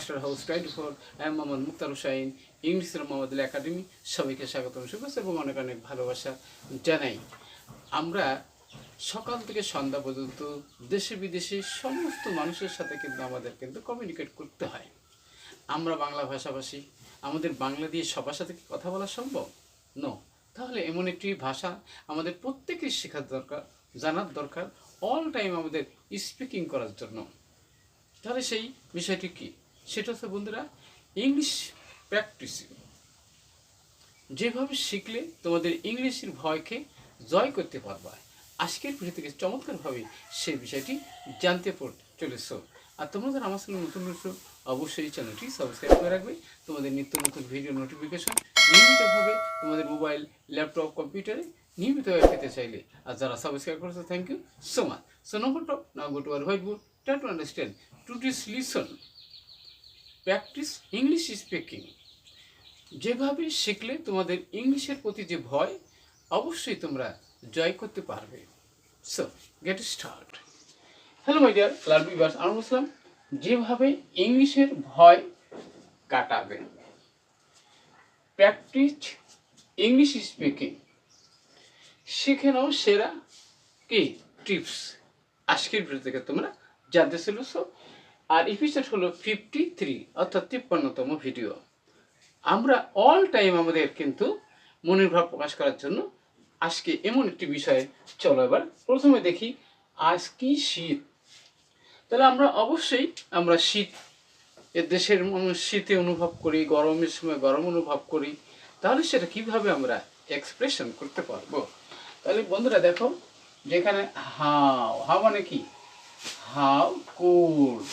Master house twenty four M Mohammad Mukhtar Hussain ইংলিশের Mohammad academy, সবাইকে স্বাগতম, শুভেচ্ছা এবং অনেক অনেক ভালোবাসা জানাই। আমরা সকাল থেকে সন্ধ্যা পর্যন্ত দেশে বিদেশে সমস্ত মানুষের সাথে কিন্তু আমাদের কিন্তু কমিউনিকেট করতে হয়। আমরা বাংলা ভাষাভাষী, আমাদের বাংলা দিয়ে সবার সাথে কি কথা বলা সম্ভব? নো তাহলে এমন একটি ভাষা আমাদের প্রত্যেকের শেখার দরকার, জানার দরকার অল টাইম আমাদের স্পিকিং করার জন্য। তাহলে সেই বিষয়টি কি? সেটা হচ্ছে বন্ধুরা ইংলিশ প্র্যাকটিসিং যেভাবে শিখলে তোমাদের ইংলিশের ভয়কে জয় করতে পারবা। আজকের ভিডিও থেকে চমৎকারভাবে সেই বিষয়টি জানতে চলেছ। আর তোমরা যারা আমার সঙ্গে নতুন নতুন অবশ্যই চ্যানেলটি সাবস্ক্রাইব করে রাখবে। তোমাদের নিত্য নতুন ভিডিও নোটিফিকেশন নিয়মিতভাবে তোমাদের মোবাইল ল্যাপটপ কম্পিউটারে নিয়মিতভাবে পেতে চাইলে। আর যারা সাবস্ক্রাইব করেছ thank you so much so number top now go to our white board to understand to this listen practice English speaking. যেভাবে শিখলে তোমাদের ইংলিশের প্রতি যে ভয়, অবশ্যই তোমরা জয় করতে পারবে। So get start hello my dear লাল বিভার্স আমি বলছিলাম যেভাবে ইংলিশের ভয় কাটাবে। Practice English speaking. শিখে নাও সেরা কি টিপস আজকের ভিডিও থেকে তোমরা জানতে চলেছ। আর এপিসোড হলো ফিফটি থ্রি অর্থাৎ তিপ্পান্নতম ভিডিও আমরা অল টাইম আমাদের কিন্তু মনের ভাব প্রকাশ করার জন্য আজকে এমন একটি বিষয় চলো এবার। প্রথমে দেখি, আজ কি শীত? তাহলে আমরা অবশ্যই আমরা শীত, এ দেশের মানুষ শীতে অনুভব করি, গরমের সময় গরম অনুভব করি, তাহলে সেটা কীভাবে আমরা এক্সপ্রেশন করতে পারব? তাহলে বন্ধুরা দেখো, যেখানে হাও হাও মানে কি? হাও কোল্ড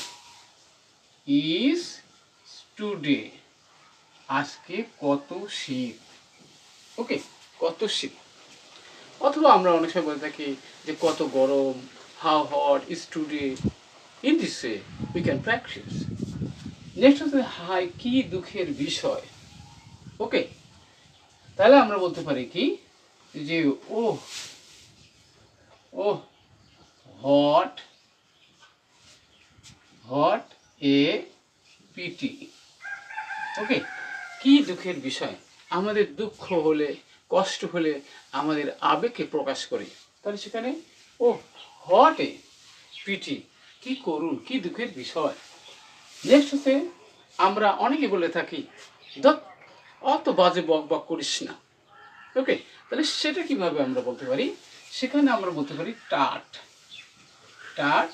ইজ টুডে আজকে কত শীত? ওকে, কত শীত? অথবা আমরা অনেক সময় বলে থাকি যে কত গরম how hot is today in this way we can practice next হচ্ছে হাই কি দুঃখের বিষয়। ওকে, তাহলে আমরা বলতে পারি কি? যে oh O hot hot a pity okay কি দুঃখের বিষয়? আমাদের দুঃখ হলে, কষ্ট হলে আমাদের আবেগকে প্রকাশ করি। তাহলে সেখানে, ও হট এ পিটি কি করুন, কি দুঃখের বিষয়? নেক্সট হচ্ছে, আমরা অনেকে বলে থাকি দত অত বাজে বক বক করিস না। ওকে তাহলে সেটা কীভাবে আমরা বলতে পারি? সেখানে আমরা বলতে পারি, টাট। টাট,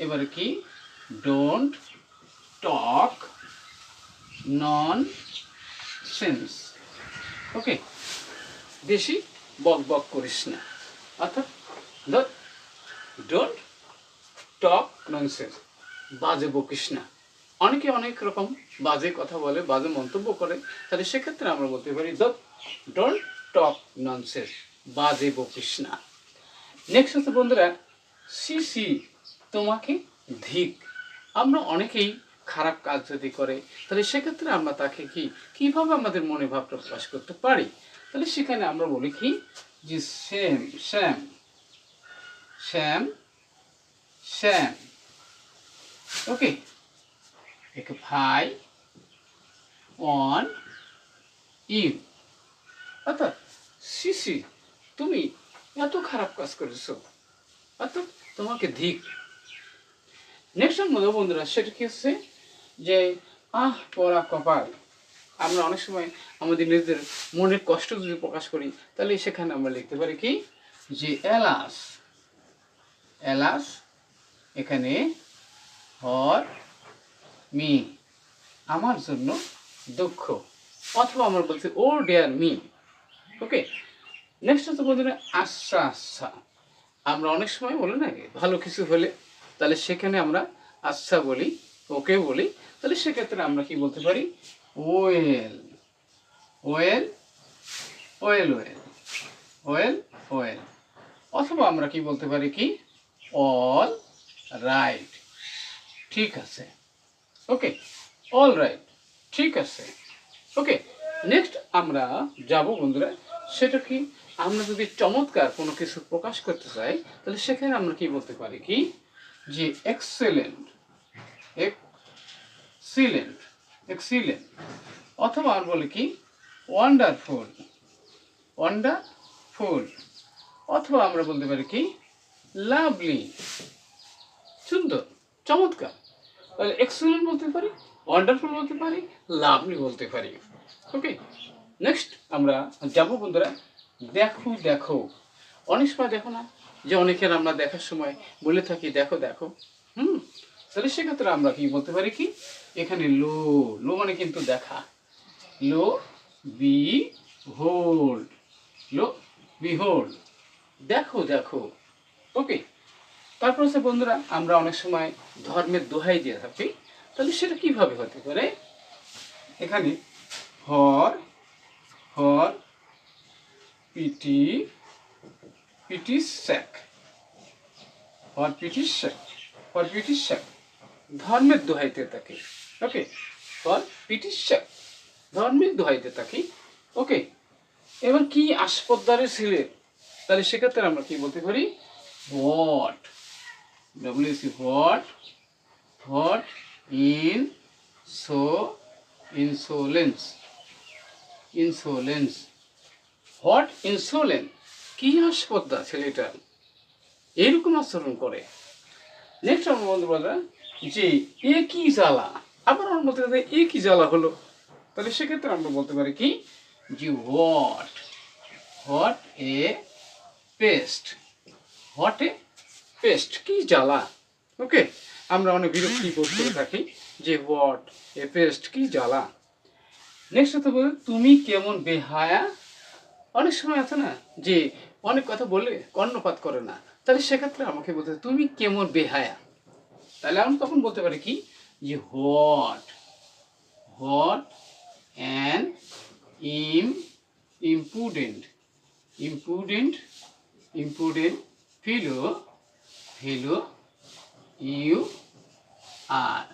এবারে কি? টক নন সেন্স ওকে বেশি বক বক করিস না। অর্থাৎ ডোন্ট টক ননসেন্স বাজে বকিস না। অনেকে অনেক রকম বাজে কথা বলে, বাজে মন্তব্য করে। তাহলে সেক্ষেত্রে আমরা বলতে পারি ডোন্ট টক ননসেন্স বাজে বকিস না। নেক্সট হচ্ছে বন্ধুরা সি সি তোমাকে ধিক। আমরা অনেকেই খারাপ কাজ যদি করে, তাহলে সেক্ষেত্রে আমরা তাকে কি, কীভাবে আমাদের মনে ভাবটা প্রকাশ করতে পারি? তাহলে সেখানে আমরা বলি কি, যে শ্যাম শ্যাম শ্যাম শ্যাম। ওকে ভাই অন ইউ অর্থাৎ সিসি তুমি এত খারাপ কাজ করেছ। অর্থাৎ, তোমাকে ধিক। নেক্সট মধ্যে বন্ধুরা সেটা কি হচ্ছে যে, আহ, পড়া কপাল। আমরা অনেক সময় আমাদের নিজেদের মনের কষ্ট যদি প্রকাশ করি, তাহলে সেখানে আমরা লিখতে পারি কি? যে, এলাস। এলাস, এখানে হর, মি। আমার জন্য দুঃখ। অথবা আমরা বলছি, oh dear me. Okay? Next হচ্ছে বন্ধুরা আচ্ছা আমরা অনেক সময় বলি না ভালো কিছু হলে তাহলে সেখানে আমরা আচ্ছা বলি, ওকে বলি, তাহলে সেক্ষেত্রে আমরা কি বলতে পারি? Well well well well well well. অথবা আমরা কি বলতে পারি কি? All right. ঠিক আছে। Okay, all right. ঠিক আছে। ওকে, নেক্সট আমরা যাব বন্ধুরা, সেটা কি? আমরা যদি চমৎকার কোনো কিছু প্রকাশ করতে চাই, তাহলে সেখানে আমরা কি বলতে পারি কি? যে এক্সেলেন্ট এক্সিলেন্ট এক্সিলেন্ট অথবা আর বলে কি ওয়ান্ডারফুল ওয়ান্ডারফুল অথবা আমরা বলতে পারি কি লাভলি সুন্দর, চমৎকার। তাহলে এক্সিলেন্ট বলতে পারি ওয়ান্ডারফুল বলতে পারি লাভলি বলতে পারি। ওকে নেক্সট আমরা যাব বন্ধুরা, দেখো দেখো। অনেক সময় দেখো না। যে অনেকের আমরা দেখার সময় বলে থাকি, দেখো দেখো। হুম? তাহলে সেক্ষেত্রে আমরা কি বলতে পারি কি? এখানে লো লো মানে কিন্তু দেখা। Lo behold lo behold দেখো দেখো। ওকে তারপর হচ্ছে বন্ধুরা, আমরা অনেক সময় ধর্মের দোহাই দিয়ে থাকি। তাহলে সেটা কীভাবে হতে পারে? এখানে for for, pity pity sake for pity sake for pity sake ধর্মের দোহাইতে থাকি। ওকে হর পিটি স্যাক ধর্মের দোহাইতে থাকি। ওকে এবার কি আসপদ্দারে ছিলে? তাহলে সেক্ষেত্রে আমরা কি বলতে পারি? What WC what what in so insolence insolence what insolence কি হাসপদ্দা ছেলেটা? এইরকম আচরণ করে। নেক্সট আমার বন্ধু বলে যে এ কি জ্বালা? আবার আমার বলতে পারি এ কি জ্বালা হলো? তাহলে সেক্ষেত্রে আমরা বলতে পারি কি? যে what what a pest what a pest কি জ্বালা? ওকে আমরা অনেক বিরক্তি বোধ করে থাকি যে হোয়াট এ পেস্ট কি জ্বালা? নেক্সট হতে তুমি কেমন বেহায়া? অনেক সময় আছে না যে অনেক কথা বলে কর্ণপাত করে না। তাহলে সেক্ষেত্রে আমাকে বলতে তুমি কেমন বেহায়া? তাহলে আমি তখন বলতে পারি কি? যে what what an im impudent impudent impudent fellow fellow you are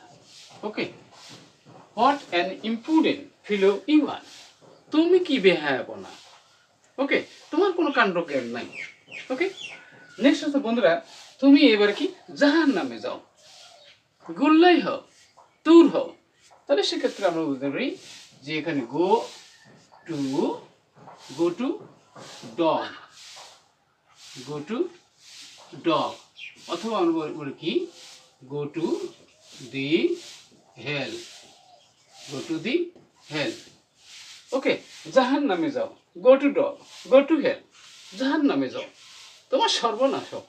okay what an impudent fellow you are তুমি কি বেহায়াপনা? ওকে তোমার কোনো কাণ্ড জ্ঞান নাই। ওকে নেক্সট হচ্ছে বন্ধুরা, তুমি এবার কি জাহান নামে যাও। গুল্লাই হও দূর হও। তাহলে সেক্ষেত্রে আমরা বলতে পারি যে এখানে go to go to dog go to dog অথবা আমরা বলি কি? Go to the hell go to the হেল ওকে জাহান নামে যাও। Go to dog go to hell যাহার নামে যাও। তোমার সর্বনাশ হোক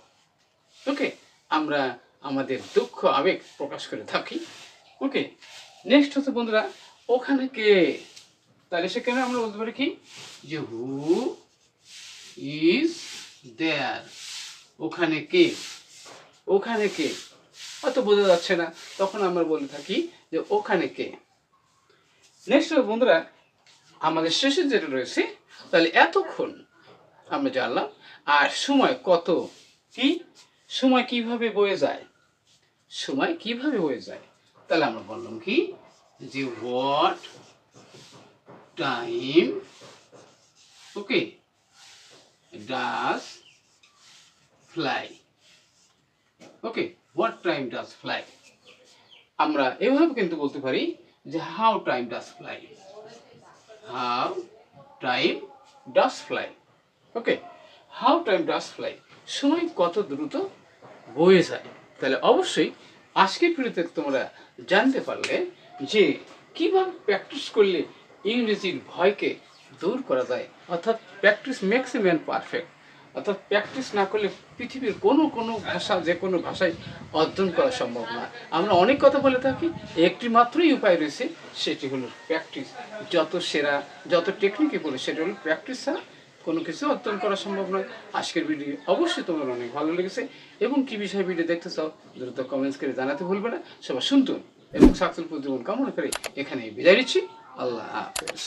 ওকে আমরা আমাদের দুঃখ, আবেগ প্রকাশ করে থাকি। ওকে নেক্সট হচ্ছে বন্ধুরা, ওখানে কে? তাহলে সেখানে আমরা বলতে পারি কি? যে হু ইজ দেয়ার ওখানে কে? ওখানে কে? হয়তো বোঝা যাচ্ছে না। তখন আমরা বলে থাকি যে ওখানে কে? নেক্সট বন্ধুরা, আমাদের শেষে যেটা রয়েছে তাহলে এতক্ষণ আমরা জানলাম, আর সময় কত? কি? সময় কীভাবে বয়ে যায়? সময় কীভাবে বয়ে যায়? তাহলে আমরা বললাম কি? যে what time okay does fly okay what time does fly আমরা এভাবে কিন্তু বলতে পারি যে how time does fly how time does fly okay how time does fly সময় কত দ্রুত বয়ে যায়? তাহলে অবশ্যই আজকের ভিডিওতে তোমরা জানতে পারলে যে কীভাবে প্র্যাকটিস করলে ইংরেজির ভয়কে দূর করা যায়। অর্থাৎ প্র্যাকটিস মেক্স পারফেক্ট অর্থাৎ প্র্যাকটিস না করলে পৃথিবীর কোনো কোনো ভাষা, যে কোনো ভাষায় অর্জন করা সম্ভব না। আমরা অনেক কথা বলে থাকি, একটি মাত্রই উপায় রয়েছে, সেটি হলো প্র্যাকটিস যত সেরা, যত টেকনিকে বলে, সেটা হলো প্র্যাকটিস ছাড়া কোনো কিছু অর্জন করা সম্ভব নয়। আজকের ভিডিও অবশ্যই তোমার অনেক ভালো লেগেছে, এবং কি বিষয়ে ভিডিও দেখতে চাও, দ্রুত কমেন্টস করে জানাতে ভুলবে না। সবাই শুনতুন এবং সাকসেসফুল জীবন কামনা করে এখানে বিদায় নিচ্ছি। আল্লাহ হাফেজ।